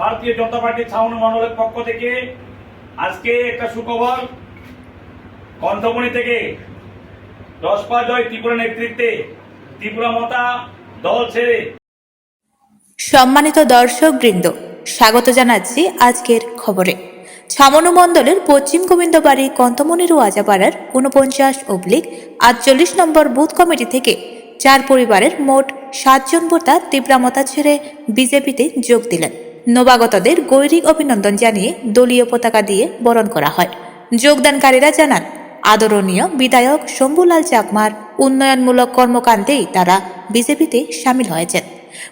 ভারতীয় জনতা পার্টির ছাউন মন্ডলের পক্ষ থেকে আজকে একটা সুখবর। কণ্ঠমণি থেকে দশপা জয় ত্রিপুরা নেতৃত্বে ত্রিপুরা মতা দল ছেড়ে সম্মানিত দর্শক বৃন্দ, স্বাগত জানাচ্ছি আজকের খবরে। ছামনু মণ্ডলের পশ্চিম গোবিন্দবাড়ি কন্তমনির ওয়াজাপাড়ার উনপঞ্চাশ অবলিক আটচল্লিশ নম্বর বুথ কমিটি থেকে চার পরিবারের মোট সাতজন ভোটা তীব্রামতা ছেড়ে বিজেপিতে যোগ দিলেন। নবাগতদের গৈরিক অভিনন্দন জানিয়ে দলীয় পতাকা দিয়ে বরণ করা হয়। যোগদানকারীরা জানান, আদরণীয় বিধায়ক শম্ভুলাল চাকমার উন্নয়নমূলক কর্মকাণ্ডেই তারা বিজেপিতে সামিল হয়েছেন।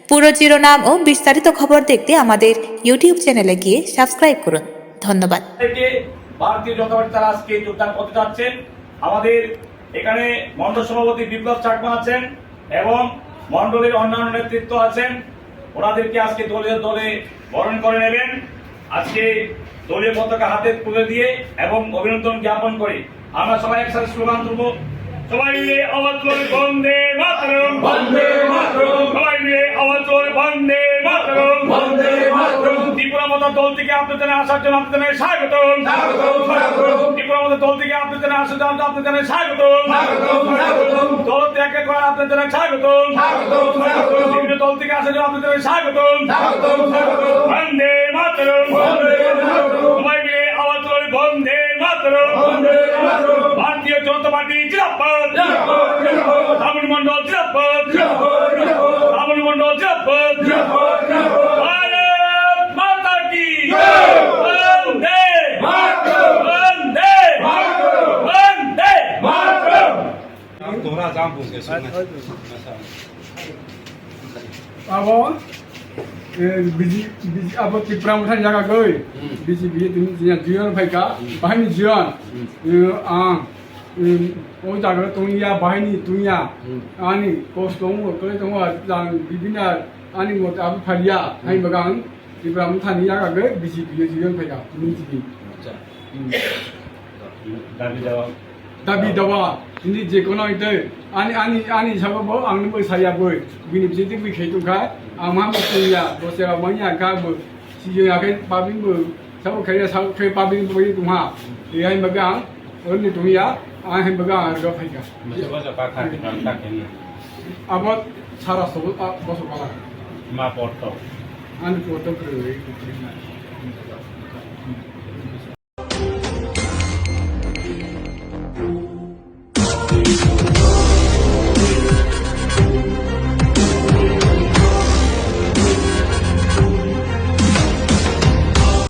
পুরো শিরোনাম ও বিস্তারিত খবর দেখতে আমাদের ইউটিউব চ্যানেলে গিয়ে সাবস্ক্রাইব করুন। ধন্যবাদ। ভারতীয় জনতা পার্টি তারা আজকে যোগদান করতে যাচ্ছেন। আমাদের এখানে মন্ডল সভাপতি বিপ্লব চাকমা আছেন এবং মন্ডলের অন্যান্য নেতৃত্ব আছেন। ওনাদেরকে আজকে দলীয় দলে বরণ করে নেবেন। আজকে দলীয় পতাকা হাতে তুলে দিয়ে এবং অভিনন্দন জ্ঞাপন করে আমরা সবাই একসাথে স্লোগান তুলবো। সবাই মিলে আওয়াজ করে বন্দে মাতরম। বন্দে মাতরম। সবাই মিলে আওয়াজ করে বন্দে মাতরম। বন্দে মাতরম। ত্রিপুরা মতো দল থেকে আপনাদের আসার জন্য আপনাদের স্বাগতম। স্বাগতম স্বাগতম। আপনাদের আসার জন্য আপনাদের স্বাগতম। দল ত্যাগ করে আপনাদের স্বাগতম। বিভিন্ন দল থেকে জন্য আপনাদের স্বাগতম। বন্দে মাতরম। সবাই মিলে আওয়াজ করে বন্দে মাতরম। ভারতীয় জনতা পার্টি জিরাপদ রাবণ মন্ডল জিরাপদ রাবণ মন্ডল জিরাপদ ভারত মাতা কি জয়! বন্দে মাতরম! বন্দে মাতরম! বন্দে মাতরম তোমরা যাও বুঝে শুনে abo biji biji abo ti pramutan jaga goi biji biji tu jian jian phai ka bahai ni jian a o jaga tu ya bahai ni tu ya ani kos tong ko ko tong wa jang bibina ani mo ta pharia hai bagang ti pramutan ni jaga goi biji biji jian phai ka ni ji দাবি দেওয়া dabi dawa ini je kono ite ani ani ani sabo bo ang ni bo saya bo bini biji ti bi khai tu ka ama mo tu ya bo se ba manya ka bo si